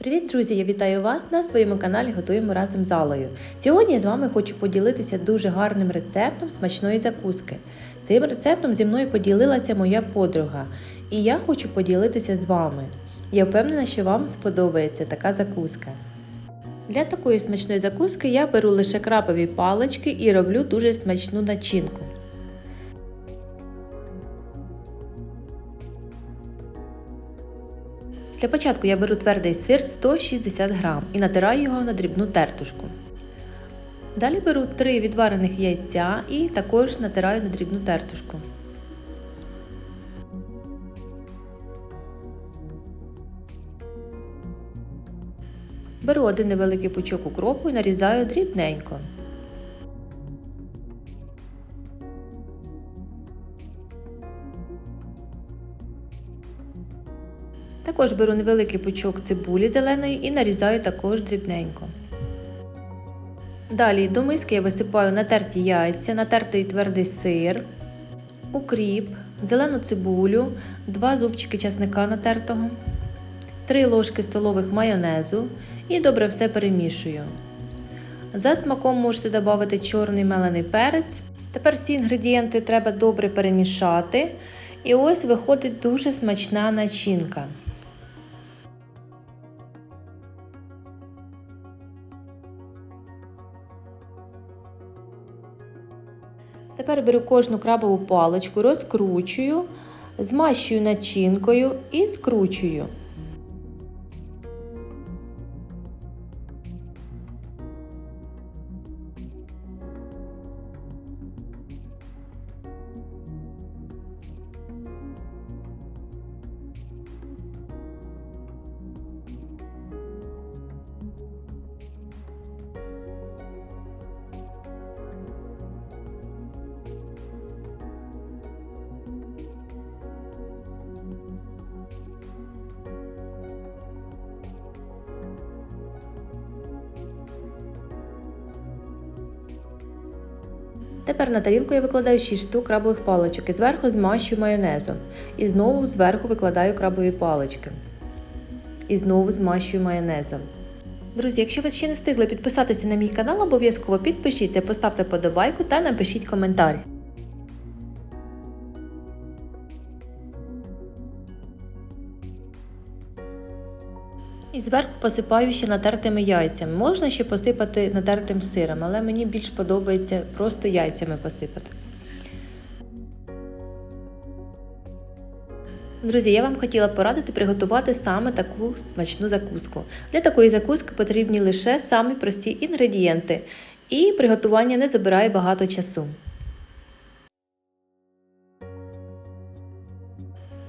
Привіт, друзі! Я вітаю вас на своєму каналі Готуємо разом з Алою. Сьогодні я з вами хочу поділитися дуже гарним рецептом смачної закуски. Цим рецептом зі мною поділилася моя подруга, і я хочу поділитися з вами. Я впевнена, що вам сподобається така закуска. Для такої смачної закуски я беру лише крапові палички і роблю дуже смачну начинку. Для початку я беру твердий сир 160 г і натираю його на дрібну тертушку. Далі беру 3 відварених яйця і також натираю на дрібну тертушку. Беру один невеликий пучок укропу і нарізаю дрібненько. Також беру невеликий пучок цибулі зеленої і нарізаю також дрібненько. Далі до миски я висипаю натерті яйця, натертий твердий сир, укріп, зелену цибулю, 2 зубчики часника натертого, 3 ложки столових майонезу і добре все перемішую. За смаком можете додати чорний мелений перець. Тепер всі інгредієнти треба добре перемішати. І ось виходить дуже смачна начинка. Тепер беру кожну крабову паличку, розкручую, змащую начинкою і скручую. Тепер на тарілку я викладаю 6 штук крабових паличок і зверху змащую майонезом. І знову зверху викладаю крабові палички. І знову змащую майонезом. Друзі, якщо ви ще не встигли підписатися на мій канал, обов'язково підпишіться, поставте подобайку та напишіть коментар. І зверху посипаю ще натертими яйцями. Можна ще посипати натертим сиром, але мені більш подобається просто яйцями посипати. Друзі, я вам хотіла порадити приготувати саме таку смачну закуску. Для такої закуски потрібні лише самі прості інгредієнти, і приготування не забирає багато часу.